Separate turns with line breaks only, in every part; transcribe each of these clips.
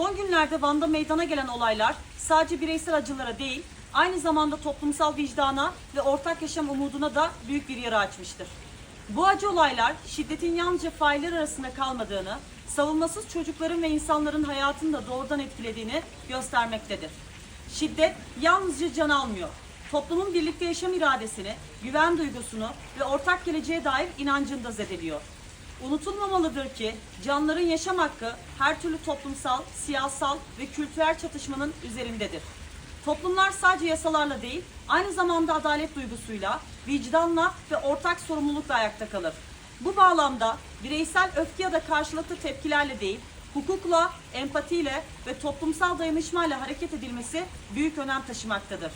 Son günlerde Van'da meydana gelen olaylar sadece bireysel acılara değil, aynı zamanda toplumsal vicdana ve ortak yaşam umuduna da büyük bir yara açmıştır. Bu acı olaylar şiddetin yalnızca failler arasında kalmadığını, savunmasız çocukların ve insanların hayatını da doğrudan etkilediğini göstermektedir. Şiddet yalnızca can almıyor. Toplumun birlikte yaşam iradesini, güven duygusunu ve ortak geleceğe dair inancını da zedeliyor. Unutulmamalıdır ki canların yaşam hakkı her türlü toplumsal, siyasal ve kültürel çatışmanın üzerindedir. Toplumlar sadece yasalarla değil, aynı zamanda adalet duygusuyla, vicdanla ve ortak sorumlulukla ayakta kalır. Bu bağlamda bireysel öfke ya da karşılıklı tepkilerle değil, hukukla, empatiyle ve toplumsal dayanışmayla hareket edilmesi büyük önem taşımaktadır.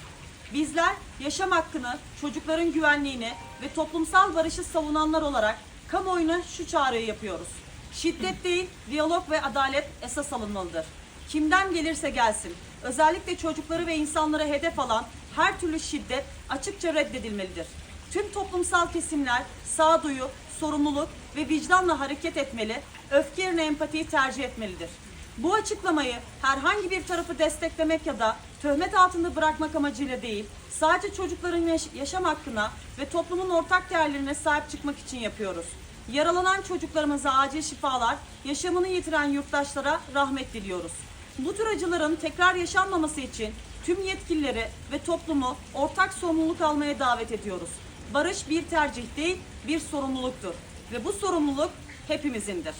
Bizler yaşam hakkını, çocukların güvenliğini ve toplumsal barışı savunanlar olarak kamuoyuna şu çağrıyı yapıyoruz. Şiddet değil, diyalog ve adalet esas alınmalıdır. Kimden gelirse gelsin, özellikle çocukları ve insanlara hedef alan her türlü şiddet açıkça reddedilmelidir. Tüm toplumsal kesimler sağduyu, sorumluluk ve vicdanla hareket etmeli, öfke yerine empatiyi tercih etmelidir. Bu açıklamayı herhangi bir tarafı desteklemek ya da töhmet altında bırakmak amacıyla değil, sadece çocukların yaş- yaşam hakkına ve toplumun ortak değerlerine sahip çıkmak için yapıyoruz. Yaralanan çocuklarımıza acil şifalar, yaşamını yitiren yurttaşlara rahmet diliyoruz. Bu tür acıların tekrar yaşanmaması için tüm yetkilileri ve toplumu ortak sorumluluk almaya davet ediyoruz. Barış bir tercih değil, bir sorumluluktur ve bu sorumluluk hepimizindir.